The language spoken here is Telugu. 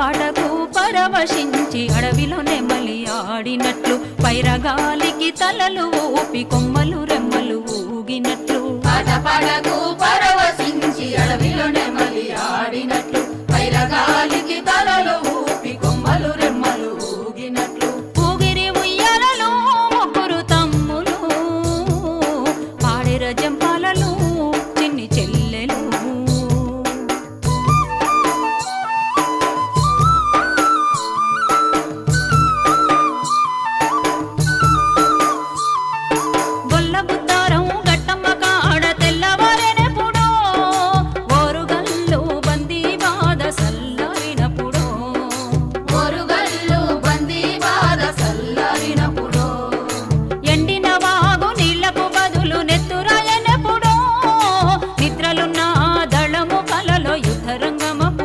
పాటకు పరవశించి అడవిలో నెమలి ఆడినట్లు. పైరగాలికి తలలు ఊపి కొమ్మలు రెమ్మలు ఊగినట్లు. పాట పాటకు పరవశించి అడవిలో